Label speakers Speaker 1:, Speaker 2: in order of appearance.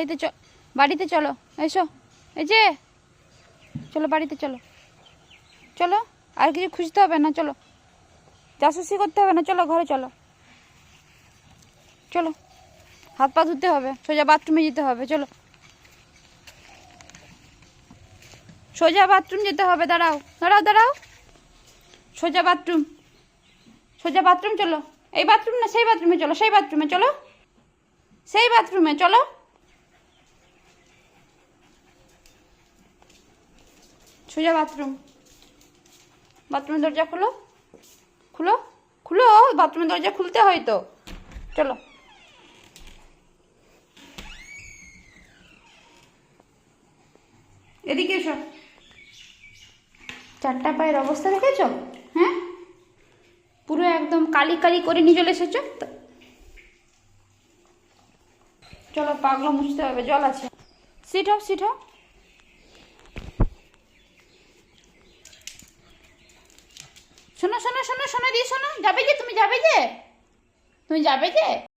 Speaker 1: বাড়িতে চ বাড়িতে চলো। এসো। এই যে। চলো বাড়িতে চলো। চলো। আর কিছু খুঁজতে হবে না, চলো। জাসুসি করতে হবে না, চলো ঘরে চলো। চলো। হাত পা ধুতে হবে, সোজা বাথরুমে যেতে হবে, চলো। সোজা বাথরুম যেতে হবে, দাঁড়াও। দাঁড়াও দাঁড়াও। সোজা বাথরুম। সোজা বাথরুম চলো। এই বাথরুম না, সেই বাথরুমে চলো, সেই বাথরুমে চলো। সেই বাথরুমে চলো। সোজা বাথরুম। বাথরুমের দরজা খুলো। খুলো? খুলো? বাথরুমের দরজা খুলতে হয় তো। চলো। এদিকে এসো। চারটা পায়ের অবস্থা দেখেছ? হ্যাঁ? পুরো একদম কালি কালি করে নিয়ে চলে এসেছ? চলো, পাগলা মুছতে হবে, জল আছে। সিট হোক সিট হোক শোনো শোনো শোনো শোনো দিয়ে শোনো। যাবে যে তুমি যাবে যে? তুমি যাবে যে?